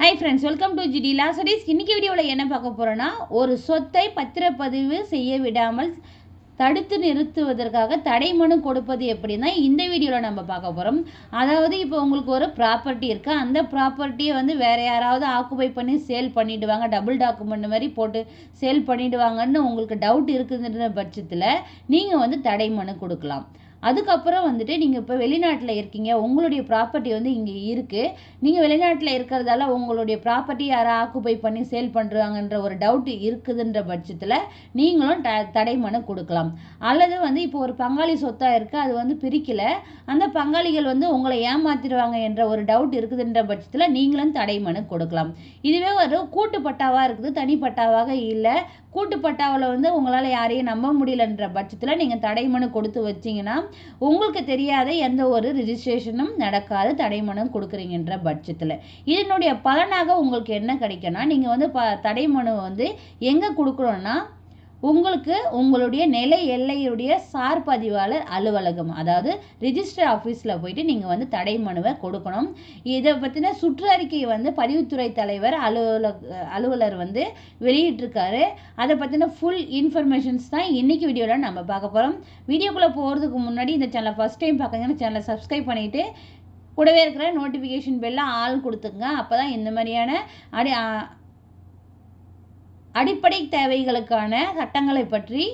Hi friends welcome to GT Lazarus இன்றைக்கி வீடியோவில் என்ன பார்க்க போகிறோன்னா ஒரு சொத்தை பத்திரப்பதிவு செய்ய விடாமல் தடுத்து நிறுத்துவதற்காக தடைமனு கொடுப்பது எப்படின்னா இந்த வீடியோவில் நம்ம பார்க்க போகிறோம் அதாவது இப்போ உங்களுக்கு ஒரு ப்ராப்பர்ட்டி இருக்குது அந்த ப்ராப்பர்ட்டியை வந்து வேறு யாராவது ஆக்குபை பண்ணி சேல் பண்ணிவிடுவாங்க டபுள் டாக்குமெண்ட் மாதிரி போட்டு சேல் பண்ணிவிடுவாங்கன்னு உங்களுக்கு டவுட் இருக்குதுன்ற பட்சத்தில் நீங்கள் வந்து தடைமனு கொடுக்கலாம். அதுக்கப்புறம் வந்துட்டு நீங்கள் இப்போ வெளிநாட்டில் இருக்கீங்க உங்களுடைய ப்ராப்பர்ட்டி வந்து இங்கே இருக்குது நீங்கள் வெளிநாட்டில் இருக்கிறதால உங்களுடைய ப்ராப்பர்ட்டி யாரை ஆக்குபை பண்ணி சேல் பண்ணுறாங்கன்ற ஒரு டவுட் இருக்குதுன்ற பட்சத்தில் நீங்களும் ட தடைமனு கொடுக்கலாம். அல்லது வந்து இப்போ ஒரு பங்காளி சொத்தாக இருக்குது அது வந்து பிரிக்கலை. அந்த பங்காளிகள் வந்து உங்களை ஏமாத்திடுவாங்க என்ற ஒரு டவுட் இருக்குதுன்ற பட்சத்தில் நீங்களும் தடை மனு கொடுக்கலாம். இதுவே ஒரு கூட்டு பட்டாவாக இருக்குது தனிப்பட்டாவாக இல்லை. கூட்டு பட்டாவில் வந்து உங்களால் யாரையும் நம்ப முடியலன்ற பட்சத்தில் நீங்கள் தடைமனு கொடுத்து வச்சிங்கன்னா உங்களுக்கு தெரியாத எந்த ஒரு ரிஜிஸ்ட்ரேஷனும் நடக்காது தடைமனு கொடுக்குறீங்கன்ற பட்சத்தில். இதனுடைய பலனாக உங்களுக்கு என்ன கிடைக்கும்னா நீங்கள் வந்து ப தடைமனு வந்து எங்கே கொடுக்குறோன்னா உங்களுக்கு உங்களுடைய நிலை எல்லையுடைய சார் பதிவாளர் அலுவலகம் அதாவது ரிஜிஸ்டர் ஆஃபீஸில் போயிட்டு நீங்கள் வந்து தடை மனுவை கொடுக்கணும். இதை பற்றின சுற்றறிக்கை வந்து பதிவுத்துறை தலைவர் அலுவலக அலுவலர் வந்து வெளியிட்டிருக்காரு. அதை பற்றின ஃபுல் இன்ஃபர்மேஷன்ஸ் தான் இன்றைக்கி வீடியோவில் நம்ம பார்க்க போகிறோம் வீடியோக்குள்ளே போகிறதுக்கு முன்னாடி இந்த சேனலை ஃபஸ்ட் டைம் பார்க்குறீங்கன்னா சேனலை சப்ஸ்கிரைப் பண்ணிவிட்டு கூடவே இருக்கிற நோட்டிஃபிகேஷன் பெல்லாம் ஆள் கொடுத்துங்க அப்போ தான் இந்த மாதிரியான அடி அடிப்படை தேவைகளுக்கான சட்டங்களை பற்றி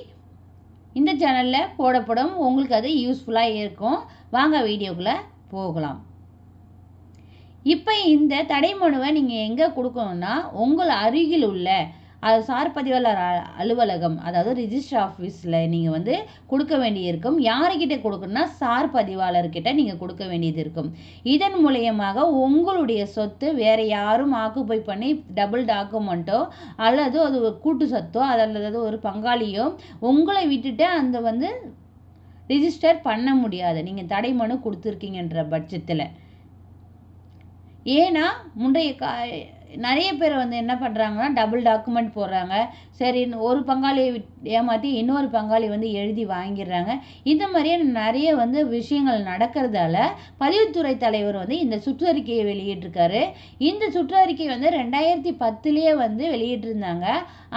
இந்த சேனலில் போடப்படும். உங்களுக்கு அது யூஸ்ஃபுல்லாக இருக்கும். வாங்க வீடியோக்குள்ளே போகலாம். இப்போ இந்த தடைமனுவை நீங்கள் எங்கே கொடுக்கணும்னா உங்கள் அருகில் உள்ள அது சார் பதிவாளர் அலுவலகம் அதாவது ரிஜிஸ்டர் ஆஃபீஸில் நீங்கள் வந்து கொடுக்க வேண்டியிருக்கும். யாருக்கிட்ட கொடுக்கணும்னா சார் பதிவாளர்கிட்ட நீங்கள் கொடுக்க வேண்டியது இருக்கும். இதன் மூலயமாக உங்களுடைய சொத்து வேறு யாரும் ஆக்குப்பை பண்ணி டபுள் டாக்குமெண்ட்டோ அல்லது அது ஒரு கூட்டு சொத்தோ அல்லது ஒரு பங்காளியோ உங்களை விட்டுட்டு அந்த வந்து ரிஜிஸ்டர் பண்ண முடியாது. நீங்கள் தடை மனு கொடுத்துருக்கீங்கன்ற பட்சத்தில். ஏன்னா முந்தைய கா நிறைய பேர் வந்து என்ன பண்ணுறாங்கன்னா டபுள் டாக்குமெண்ட் போடுறாங்க. சரி ஒரு பங்காளியை ஏமாற்றி இன்னொரு பங்காளி வந்து எழுதி வாங்கிடுறாங்க. இந்த மாதிரியே நிறைய வந்து விஷயங்கள் நடக்கிறதால பதிவுத்துறை தலைவர் வந்து இந்த சுற்றறிக்கையை வெளியிட்டிருக்காரு. இந்த சுற்றறிக்கை வந்து ரெண்டாயிரத்தி பத்துலேயே வந்து வெளியிட்டிருந்தாங்க.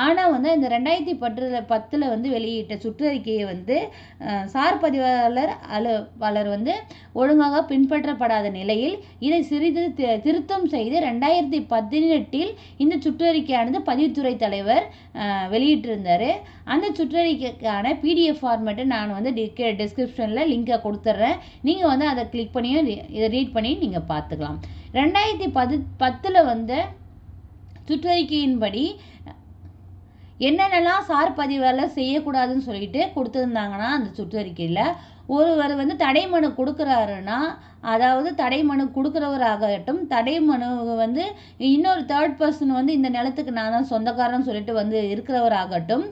ஆனால் வந்து இந்த ரெண்டாயிரத்தி பத்தில் பத்தில் வந்து வெளியிட்ட சுற்றறிக்கையை வந்து சார் பதிவாளர் அலுவலர் வந்து ஒழுங்காக பின்பற்றப்படாத நிலையில் இதை சிறிது திருத்தம் செய்து ரெண்டாயிரத்தி பதினெட்டில் இந்த சுற்றறிக்கையானது பதிவுத்துறை தலைவர் வெளியிட்டிருந்தார். அந்த சுற்றறிக்கைக்கான பிடிஎஃப் ஃபார்மேட்டை நான் வந்து டிஸ்க டிஸ்கிரிப்ஷனில் லிங்கை கொடுத்துட்றேன் நீங்கள் வந்து அதை கிளிக் பண்ணியும் இதை ரீட் பண்ணி நீங்கள் பார்த்துக்கலாம். ரெண்டாயிரத்தி பது பத்தில் வந்த சுற்றறிக்கையின்படி என்னென்னலாம் சார் பதிவெல்லாம் செய்யக்கூடாதுன்னு சொல்லிட்டு கொடுத்துருந்தாங்கன்னா அந்த சுற்றறிக்கையில் ஒருவர் வந்து தடை மனு கொடுக்குறாருன்னா அதாவது தடை மனு கொடுக்குறவராகட்டும் தடை மனு வந்து இன்னொரு தேர்ட் பர்சன் வந்து இந்த நிலத்துக்கு நான் தான் சொந்தக்காரன் சொல்லிட்டு வந்து இருக்கிறவராகட்டும்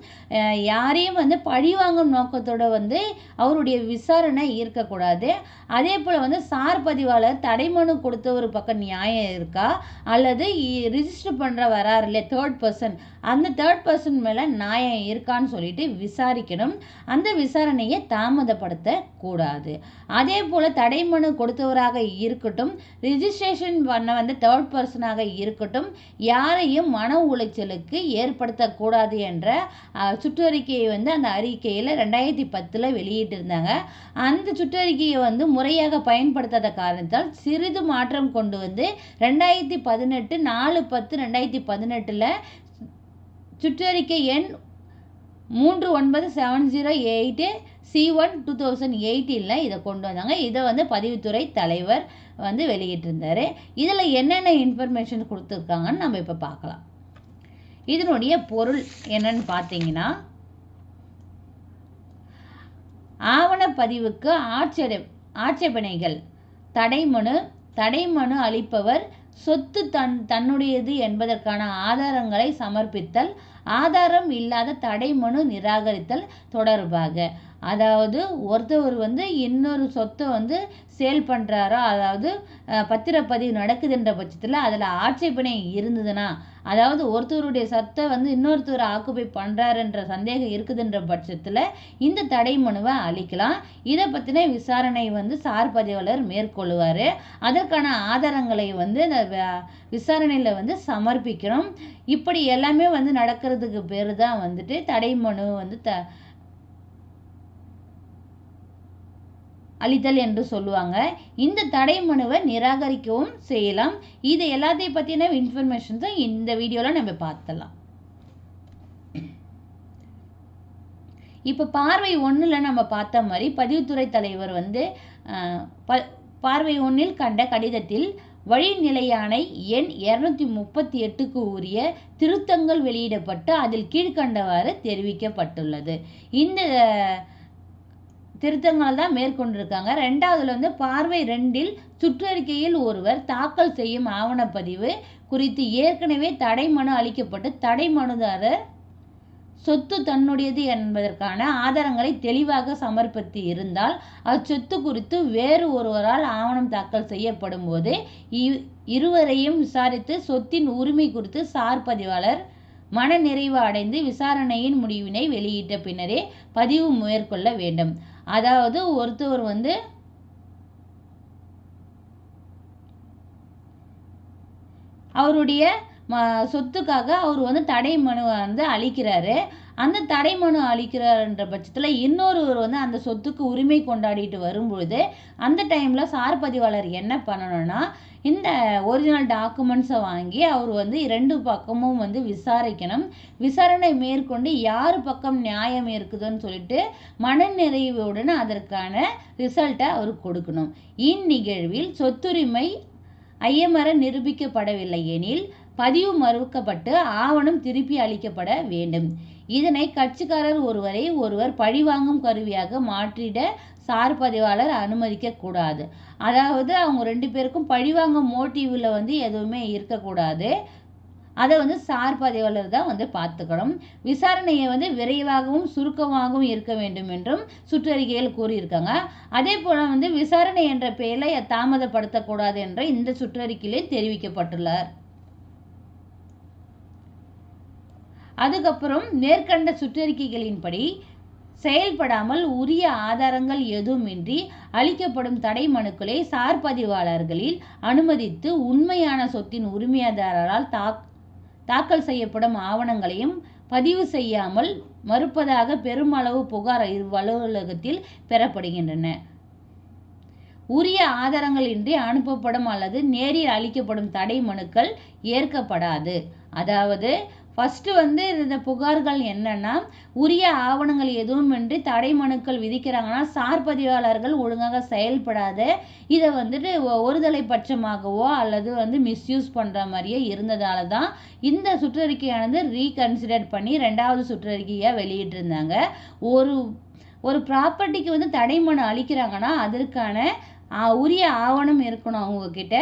யாரையும் வந்து பழிவாங்கும் நோக்கத்தோடு வந்து அவருடைய விசாரணை இருக்கக்கூடாது. அதே போல் வந்து சார் பதிவாளர் தடை மனு கொடுத்த ஒரு பக்கம் நியாயம் இருக்கா? அல்லது ரிஜிஸ்டர் பண்ணுற வராரு இல்லையா தேர்ட் பர்சன் அந்த தேர்ட் பர்சன் மேலே நியாயம் இருக்கான்னு சொல்லிட்டு விசாரிக்கணும். அந்த விசாரணையை தாமதப்படுத்த கூடாது அதே போல் தடை மனு கொடுத்தவராக இருக்கட்டும் ரிஜிஸ்ட்ரேஷன் பண்ண வந்து தேர்ட் பர்சனாக இருக்கட்டும் யாரையும் மன உளைச்சலுக்கு ஏற்படுத்தக்கூடாது என்ற சுற்றறிக்கையை வந்து அந்த அறிக்கையில் ரெண்டாயிரத்தி பத்தில் வெளியிட்டிருந்தாங்க. அந்த சுற்றறிக்கையை வந்து முறையாக பயன்படுத்தாத காரணத்தால் சிறிது மாற்றம் கொண்டு வந்து ரெண்டாயிரத்தி பதினெட்டு நாலு பத்து ரெண்டாயிரத்தி பதினெட்டில் சுற்றறிக்கை எண் மூன்று ஒன்பது seven zero eight C one two thousand எயிட்டீனில் இதை கொண்டு வந்தாங்க. இதை வந்து பதிவுத்துறை தலைவர் வந்து வெளியிட்டிருந்தார். இதில் என்னென்ன இன்ஃபர்மேஷன் கொடுத்துருக்காங்கன்னு நம்ம இப்போ பார்க்கலாம். இதனுடைய பொருள் என்னன்னு பார்த்தீங்கன்னா ஆவணப்பதிவுக்கு ஆட்சேப ஆட்சேபனைகள் தடைமனு தடைமனு அளிப்பவர் சொத்து தன் தன்னுடையது என்பதற்கான ஆதாரங்களை சமர்ப்பித்தல் ஆதாரம் இல்லாத தடைமனு நிராகரித்தல் தொடர்பாக. அதாவது ஒருத்தவர் வந்து இன்னொரு சொத்தை வந்து சேல் பண்ணுறாரோ அதாவது பத்திரப்பதிவு நடக்குதுன்ற பட்சத்தில் அதில் ஆட்சேபனை இருந்ததுன்னா அதாவது ஒருத்தருடைய சத்தை வந்து இன்னொருத்தர் ஆக்குபை பண்ணுறாருன்ற சந்தேகம் இருக்குதுன்ற பட்சத்தில் இந்த தடை மனுவை அளிக்கலாம். இதை பற்றின விசாரணை வந்து சார் பதிவாளர் மேற்கொள்வார். அதற்கான ஆதாரங்களை வந்து இந்த விசாரணையில் வந்து சமர்ப்பிக்கணும். இப்படி எல்லாமே வந்து நடக்கிறதுக்கு பேர் தான் வந்துட்டு தடை மனு வந்து த அளித்தல் என்று சொல்லுவாங்க. இந்த தடை மனுவை நிராகரிக்கவும் செய்யலாம். இது எல்லாத்தையும் பற்றின இன்ஃபர்மேஷன்ஸை இந்த வீடியோவில் நம்ம பார்த்தலாம் இப்போ பார்வை ஒன்றில் நம்ம பார்த்த மாதிரி பதிவுத்துறை தலைவர் வந்து ப பார்வை ஒன்றில் கண்ட கடிதத்தில் வழிநிலையானை எண் இரநூத்தி முப்பத்தி எட்டுக்கு உரிய திருத்தங்கள் வெளியிடப்பட்டு அதில் கீழ்க்கண்டவாறு தெரிவிக்கப்பட்டுள்ளது. இந்த திருத்தங்கள் தான் மேற்கொண்டிருக்காங்க. ரெண்டாவதுல வந்து பார்வை ரெண்டில் சுற்றறிக்கையில் ஒருவர் தாக்கல் செய்யும் ஆவணப்பதிவு குறித்து ஏற்கனவே தடை மனு அளிக்கப்பட்டு தடை மனுதாரர் சொத்து தன்னுடையது என்பதற்கான ஆதாரங்களை தெளிவாக சமர்ப்பித்து இருந்தால் அச்சொத்து குறித்து வேறு ஒருவரால் ஆவணம் தாக்கல் செய்யப்படும் போது இ- இருவரையும் விசாரித்து சொத்தின் உரிமை குறித்து சார் பதிவாளர் மனநிறைவு அடைந்து விசாரணையின் முடிவினை வெளியிட்ட பின்னரே பதிவு மேற்கொள்ள வேண்டும். அதாவது ஒருத்தவர் வந்து அவருடைய ம சொத்துக்காக அவர் வந்து தடை மனுவை வந்து அளிக்கிறாரு. அந்த தடை மனு அளிக்கிறார்ன்ற பட்சத்தில் இன்னொருவர் வந்து அந்த சொத்துக்கு உரிமை கொண்டாடிட்டு வரும்பொழுது அந்த டைமில் சார் பதிவாளர் என்ன பண்ணணும்னா இந்த ஒரிஜினல் டாக்குமெண்ட்ஸை வாங்கி அவர் வந்து இரண்டு பக்கமும் வந்து விசாரிக்கணும். விசாரணை மேற்கொண்டு யார் பக்கம் நியாயம் இருக்குதுன்னு சொல்லிட்டு மனநிறைவுடன் அதற்கான ரிசல்ட்டை அவர் கொடுக்கணும். இந்நிகழ்வில் சொத்துரிமை ஐயமர நிரூபிக்கப்படவில்லை எனில் பதிவு மறுக்கப்பட்டு ஆவணம் திருப்பி அளிக்கப்பட வேண்டும். இதனை கட்சிக்காரர் ஒருவரை ஒருவர் பழிவாங்கும் கருவியாக மாற்றிட சார் பதிவாளர் அனுமதிக்க கூடாது. அதாவது அவங்க ரெண்டு பேருக்கும் பழிவாங்கும் மோட்டிவில் வந்து எதுவுமே இருக்கக்கூடாது. அதை வந்து சார் பதிவாளர் தான் வந்து பார்த்துக்கணும். விசாரணையை வந்து விரைவாகவும் சுருக்கமாகவும் இருக்க வேண்டும் என்றும் சுற்றறிக்கையில் கூறியிருக்காங்க. அதே போல் வந்து விசாரணை என்ற பெயரை தாமதப்படுத்தக்கூடாது என்ற இந்த சுற்றறிக்கையிலே தெரிவிக்கப்பட்டுள்ளார். அதுக்கப்புறம் மேற்கண்ட சுற்றறிக்கைகளின்படி செயல்படாமல் உரிய ஆதாரங்கள் எதுவுமின்றி அளிக்கப்படும் தடை மனுக்களை சார் பதிவாளர்களில் அனுமதித்து உண்மையான சொத்தின் உரிமையாளரால் தாக் தாக்கல் செய்யப்படும் ஆவணங்களையும் பதிவு செய்யாமல் மறுப்பதாக பெருமளவு புகார் இவ்வலுவலகத்தில் பெறப்படுகின்றன. உரிய ஆதாரங்களின்றி அனுப்பப்படும் அல்லது நேரில் அளிக்கப்படும் தடை மனுக்கள் ஏற்கப்படாது. அதாவது ஃபஸ்ட்டு வந்து இந்த புகார்கள் என்னென்னா உரிய ஆவணங்கள் எதுவுமின்றி தடை மனுக்கள் விதிக்கிறாங்கன்னா சார் பதிவாளர்கள் ஒழுங்காக செயல்படாத. இதை வந்துட்டு ஒருதலை பட்சமாகவோ அல்லது வந்து மிஸ்யூஸ் பண்ணுற மாதிரியே இருந்ததால தான் இந்த சுற்றறிக்கையானது ரீகன்சிடர் பண்ணி ரெண்டாவது சுற்றறிக்கையாக வெளியிட்டிருந்தாங்க. ஒரு ஒரு ப்ராப்பர்ட்டிக்கு வந்து தடை மனு அளிக்கிறாங்கன்னா அதற்கான உரிய ஆவணம் இருக்கணும் அவங்கக்கிட்ட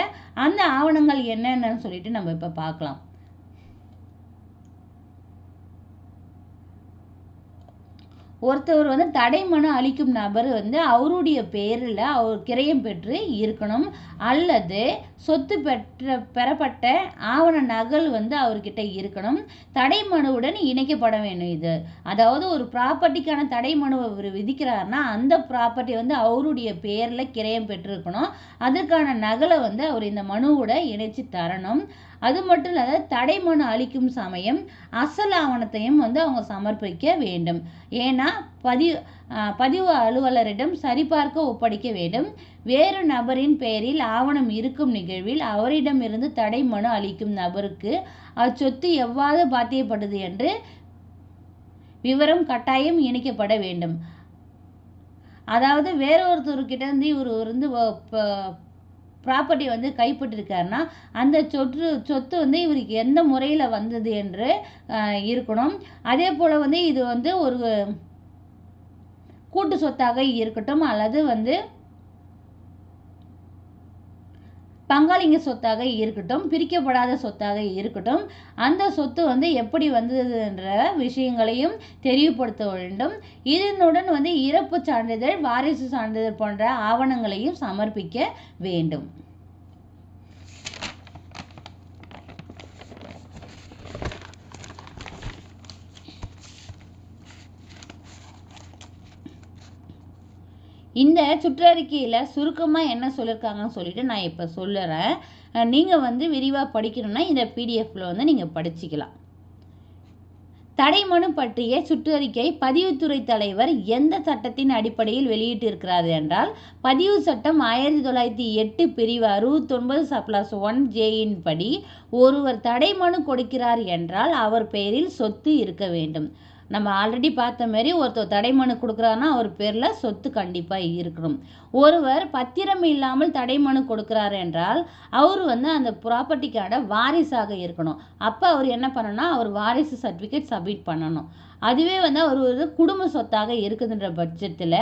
அந்த ஆவணங்கள் என்னென்னு சொல்லிட்டு நம்ம இப்போ பார்க்கலாம். ஒருத்தவர் வந்து தடை மனு அளிக்கும் நபர் வந்து அவருடைய பேரில் அவர் கிரயம் பெற்று இருக்கணும். அல்லது சொத்து பெற்ற பெறப்பட்ட ஆவண நகல் வந்து அவர்கிட்ட இருக்கணும். தடை மனுவுடன் இணைக்கப்பட வேண்டும் இது. அதாவது ஒரு ப்ராப்பர்ட்டிக்கான தடை மனுவை அவர் விதிக்கிறாருன்னா அந்த ப்ராப்பர்ட்டி வந்து அவருடைய பெயரில் கிரயம் பெற்றிருக்கணும். அதற்கான நகலை வந்து அவர் இந்த மனுவோட இணைச்சி தரணும். அது மட்டும் இல்லாத தடை மனு அளிக்கும் சமயம் அசல் ஆவணத்தையும் வந்து அவங்க சமர்ப்பிக்க வேண்டும். ஏன்னா பதிவு பதிவு அலுவலரிடம் சரிபார்க்க ஒப்படைக்க வேண்டும். வேறு நபரின் பெயரில் ஆவணம் இருக்கும் நிகழ்வில் அவரிடமிருந்து தடை மனு அளிக்கும் நபருக்கு அச்சொத்து எவ்வாறு பாத்தியப்பட்டது என்று விவரம் கட்டாயம் இணைக்கப்பட வேண்டும். அதாவது வேற ஒருத்தர்கிட்ட இருந்து இவர் வந்து ப்ராப்பர்ட்டி வந்து கைப்பற்றிருக்காருன்னா அந்த சொற்று சொத்து வந்து இவருக்கு எந்த முறையில் வந்தது என்று இருக்கணும். அதே போல் வந்து இது வந்து ஒரு கூட்டு சொத்தாக இருக்கட்டும் அல்லது வந்து பங்காளிங்க சொத்தாக இருக்கட்டும் பிரிக்கப்படாத சொத்தாக இருக்கட்டும் அந்த சொத்து வந்து எப்படி வந்ததுன்ற விஷயங்களையும் தெரியப்படுத்த வேண்டும். இதனுடன் வந்து இறப்பு சான்றிதழ் வாரிசு சான்றிதழ் போன்ற ஆவணங்களையும் சமர்ப்பிக்க வேண்டும். இந்த சுற்றறிக்கையில் சுருக்கமாக என்ன சொல்லியிருக்காங்கன்னு சொல்லிட்டு நான் இப்போ சொல்லுறேன். நீங்கள் வந்து விரிவாக படிக்கணும்னா இந்த பிடிஎஃப்பில் வந்து நீங்கள் படிச்சுக்கலாம். தடைமனு பற்றிய சுற்றறிக்கை பதிவுத்துறை தலைவர் எந்த சட்டத்தின் அடிப்படையில் வெளியிட்டிருக்கிறார் என்றால் பதிவு சட்டம் ஆயிரத்தி தொள்ளாயிரத்தி எட்டு பிரிவு அறுபத்தொன்பது சப்ளாஸ் ஒன் ஜேயின் படி ஒருவர் தடைமனு கொடுக்கிறார் என்றால் அவர் பெயரில் சொத்து இருக்க வேண்டும். நம்ம ஆல்ரெடி பார்த்த மாதிரி ஒருத்தர் தடைமனு கொடுக்குறாருன்னா அவர் பேரில் சொத்து கண்டிப்பாக இருக்கணும். ஒருவர் பத்திரம் இல்லாமல் தடைமனு கொடுக்குறாரு என்றால் அவர் வந்து அந்த ப்ராப்பர்ட்டிக்கான வாரிசாக இருக்கணும். அப்போ அவர் என்ன பண்ணணும்னா அவர் வாரிசு சர்டிஃபிகேட் சப்மிட் பண்ணணும். அதுவே வந்து அவர் ஒரு குடும்ப சொத்தாக இருக்குதுன்ற பட்சத்தில்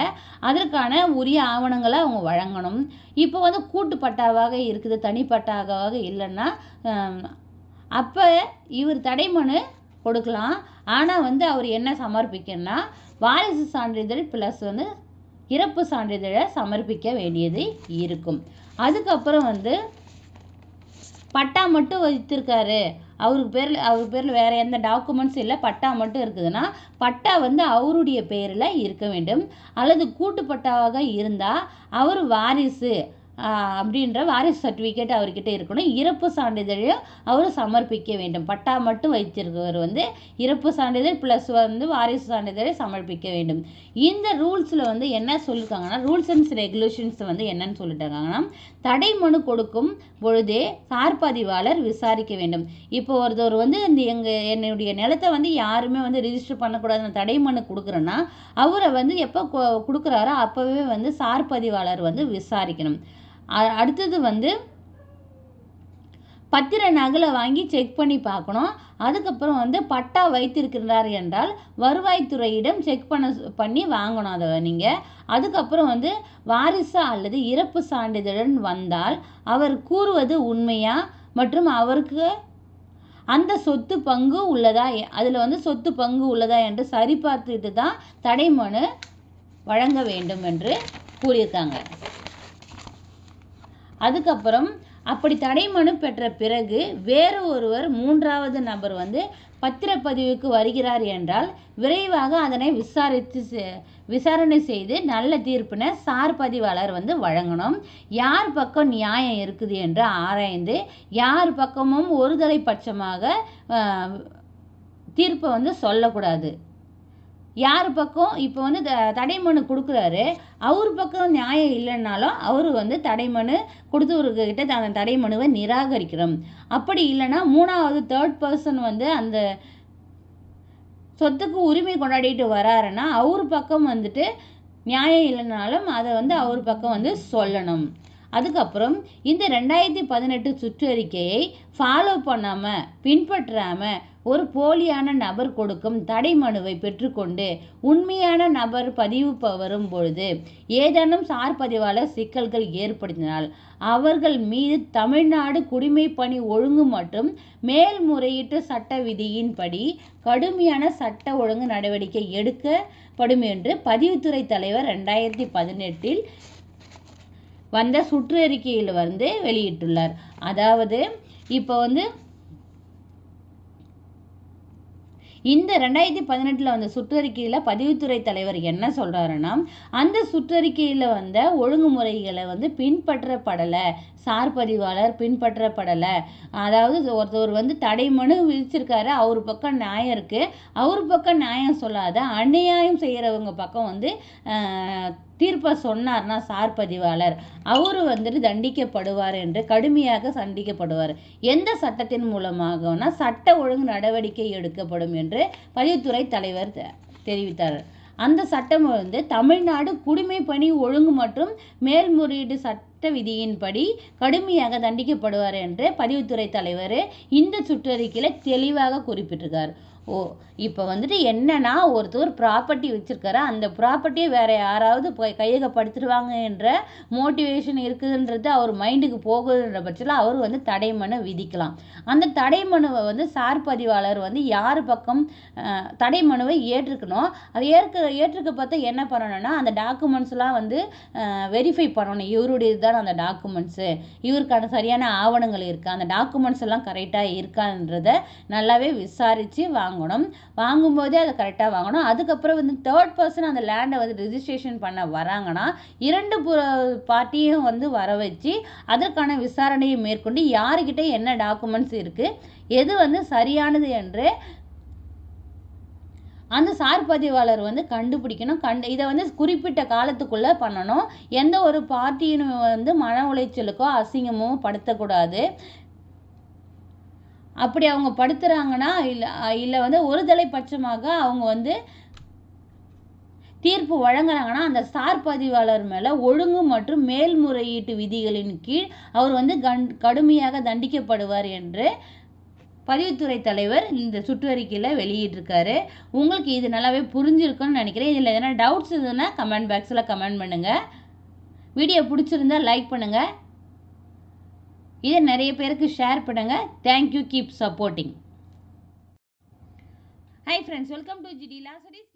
அதற்கான உரிய ஆவணங்களை அவங்க வழங்கணும். இப்போ வந்து கூட்டு பட்டாவாக இருக்குது தனிப்பட்டாவாக இல்லைன்னா அப்போ இவர் தடைமனு கொடுக்கலாம். ஆனால் வந்து அவர் என்ன சமர்ப்பிக்கணும்னா வாரிசு சான்றிதழ் ப்ளஸ் வந்து இறப்பு சான்றிதழை சமர்ப்பிக்க வேண்டியது இருக்கும். அதுக்கப்புறம் வந்து பட்டா மட்டும் வைத்திருக்காரு. அவருக்கு பேரில் அவர் பேரில் வேறு எந்த டாக்குமெண்ட்ஸ் இல்லை. பட்டா மட்டும் இருக்குதுன்னா பட்டா வந்து அவருடைய பேரில் இருக்க வேண்டும். அல்லது கூட்டு பட்டாவாக இருந்தால் அவர் வாரிசு அப்படின்ற வாரிசு சர்டிஃபிகேட் அவர்கிட்ட இருக்கணும். இறப்பு சான்றிதழையும் அவர் சமர்ப்பிக்க வேண்டும். பட்டா மட்டும் வைத்திருக்கவர் வந்து இறப்பு சான்றிதழ் ப்ளஸ் வந்து வாரிசு சான்றிதழை சமர்ப்பிக்க வேண்டும். இந்த ரூல்ஸில் வந்து என்ன சொல்லியிருக்காங்கன்னா ரூல்ஸ் அண்ட் ரெகுலேஷன்ஸ் வந்து என்னன்னு சொல்லிட்டாங்கன்னா தடை மனு கொடுக்கும் பொழுதே சார்பதிவாளர் விசாரிக்க வேண்டும். இப்போ ஒருத்தர் வந்து இந்த எங்கள் என்னுடைய நிலத்தை வந்து யாருமே வந்து ரிஜிஸ்டர் பண்ணக்கூடாது நான் தடை மனு கொடுக்குறேன்னா அவரை வந்து எப்போ கொடுக்குறாரோ அப்போவே வந்து சார்பதிவாளர் வந்து விசாரிக்கணும். அடுத்தது வந்து பத்திர நகலை வாங்கி செக் பண்ணி பார்க்கணும். அதுக்கப்புறம் வந்து பட்டா வைத்திருக்கிறார் என்றால் வருவாய்த்துறையிடம் செக் பண்ண பண்ணி வாங்கணும் அதை நீங்கள் அதுக்கப்புறம் வந்து வாரிசா அல்லது இறப்பு சான்றிதழன் வந்தால் அவர் கூறுவது உண்மையா மற்றும் அவருக்கு அந்த சொத்து பங்கு உள்ளதா? அதில் வந்து சொத்து பங்கு உள்ளதா என்று சரிபார்த்துட்டு தான் தடைமனு வழங்க வேண்டும் என்று கூறியிருக்காங்க. அதுக்கப்புறம் அப்படி தடைமனு பெற்ற பிறகு வேறு ஒருவர் மூன்றாவது நபர் வந்து பத்திரப்பதிவுக்கு வருகிறார் என்றால் விரைவாக அதனை விசாரித்து விசாரணை செய்து நல்ல தீர்ப்பினை சார் பதிவாளர் வந்து வழங்கணும். யார் பக்கம் நியாயம் இருக்குது என்று ஆராய்ந்து யார் பக்கமும் ஒருதலை பட்சமாக தீர்ப்பை வந்து சொல்லக்கூடாது. யார் பக்கம்? இப்போ வந்து த தடைமனு கொடுக்குறாரு. அவர் பக்கம் நியாயம் இல்லைன்னாலும் அவர் வந்து தடைமனு கொடுத்தவர்கிட்ட அந்த தடைமனுவை நிராகரிக்கிறோம். அப்படி இல்லைன்னா மூணாவது தேர்ட் பர்சன் வந்து அந்த சொத்துக்கு உரிமை கொண்டாடிட்டு வராருன்னா அவர் பக்கம் வந்துட்டு நியாயம் இல்லைனாலும் அதை வந்து அவர் பக்கம் வந்து சொல்லணும். அதுக்கப்புறம் இந்த ரெண்டாயிரத்தி பதினெட்டு சுற்றறிக்கையை ஃபாலோ பண்ணாமல் பின்பற்றாமல் ஒரு போலியான நபர் கொடுக்கும் தடை மனுவை பெற்றுக்கொண்டு உண்மையான நபர் பதிவு வரும் பொழுது ஏதேனும் சார் பதிவாளர் சிக்கல்கள் ஏற்படுத்தினால் அவர்கள் மீது தமிழ்நாடு குடிமை பணி ஒழுங்கு மற்றும் மேல்முறையீட்டு சட்ட விதியின்படி கடுமையான சட்ட ஒழுங்கு நடவடிக்கை எடுக்கப்படும் என்று பதிவுத்துறை தலைவர் ரெண்டாயிரத்தி பதினெட்டில் வந்த சுற்றறிக்கையில் வந்து வெளியிட்டுள்ளார். அதாவது இப்போ வந்து இந்த ரெண்டாயிரத்தி பதினெட்டில் வந்த சுற்றறிக்கையில் பதிவுத்துறை தலைவர் என்ன சொல்கிறாருன்னா அந்த சுற்றறிக்கையில் வந்த ஒழுங்குமுறைகளை வந்து பின்பற்றப்படலை சார் பதிவாளர் பின்பற்றப்படலை. அதாவது ஒருத்தவர் வந்து தடை மனு விதிச்சிருக்காரு அவர் பக்கம் நியாயம் இருக்குது அவர் பக்கம் நியாயம் சொல்லாத அநியாயம் செய்கிறவங்க பக்கம் வந்து தீர்ப்பை சொன்னார்னா சார் பதிவாளர் அவர் வந்துட்டு தண்டிக்கப்படுவார் என்று கடுமையாக தண்டிக்கப்படுவார் எந்த சட்டத்தின் மூலமாகனா சட்ட ஒழுங்கு நடவடிக்கை எடுக்கப்படும் என்று என்று பதிவுத்துறை தலைவர் தெரிவித்தார் அந்த சட்டம் வந்து தமிழ்நாடு குடிமை பணி ஒழுங்கு மற்றும் மேல்முறையீடு சட்ட விதியின்படி கடுமையாக தண்டிக்கப்படுவார் என்று பதிவுத்துறை தலைவர் இந்த சுற்றறிக்கையில் தெளிவாக குறிப்பிட்டிருக்கார். ஓ இப்போ வந்துட்டு என்னன்னா ஒருத்தர் ப்ராப்பர்ட்டி வச்சுருக்காரு அந்த ப்ராப்பர்ட்டியை வேற யாராவது போய் கையகப்படுத்திடுவாங்க என்ற மோட்டிவேஷன் இருக்குதுன்றது அவர் மைண்டுக்கு போகுதுன்ற பட்சத்தில் அவர் வந்து தடை மனு விதிக்கலாம். அந்த தடை மனுவை வந்து சார் பதிவாளர் வந்து யார் பக்கம் தடை மனுவை ஏற்றுக்கணும் அது ஏற்க ஏற்றுக்க பார்த்தா என்ன பண்ணணும்னா அந்த டாக்குமெண்ட்ஸ்லாம் வந்து வெரிஃபை பண்ணணும். இவருடைய தான் அந்த டாக்குமெண்ட்ஸு இவருக்கான சரியான ஆவணங்கள் இருக்கா அந்த டாக்குமெண்ட்ஸ் எல்லாம் கரெக்டாக இருக்கான்றத நல்லாவே விசாரித்து வா வாங்கணும். வாங்கும்போதே அதை கரெக்டாக வாங்கணும். அதுக்கப்புறம் வந்து தேர்ட் பர்சன் அந்த லேண்டை வந்து ரிஜிஸ்ட்ரேஷன் பண்ண வராங்கன்னா இரண்டு பார்ட்டியும் வந்து வர வச்சு அதற்கான விசாரணையை மேற்கொண்டு யாருக்கிட்ட என்ன டாக்குமெண்ட்ஸ் இருக்குது எது வந்து சரியானது என்று அந்த சார் பதிவாளர் வந்து கண்டுபிடிக்கணும். கண்டு இதை வந்து குறிப்பிட்ட காலத்துக்குள்ளே பண்ணணும். எந்த ஒரு பார்ட்டியும் வந்து மன உளைச்சலுக்கோ அசிங்கமோ படுத்தக்கூடாது. அப்படி அவங்க படுத்துறாங்கன்னா இல்லை இல்லை வந்து ஒரு தலைப்பட்சமாக அவங்க வந்து தீர்ப்பு வழங்குறாங்கன்னா அந்த சார் பதிவாளர் மேலே ஒழுங்கு மற்றும் மேல்முறையீட்டு விதிகளின் கீழ் அவர் வந்து கண் கடுமையாக தண்டிக்கப்படுவார் என்று பதிவுத்துறை தலைவர் இந்த சுற்றறிக்கையில் வெளியிட்டிருக்காரு. உங்களுக்கு இது நல்லாவே புரிஞ்சிருக்குன்னு நினைக்கிறேன். இதில் எதனா டவுட்ஸ் இருந்ததுன்னா கமெண்ட் பாக்ஸில் கமெண்ட் பண்ணுங்கள் வீடியோ பிடிச்சிருந்தா லைக் பண்ணுங்கள் இதை நிறைய பேருக்கு ஷேர் பண்ணுங்கள் thank you keep supporting hi friends welcome to GT Lazarus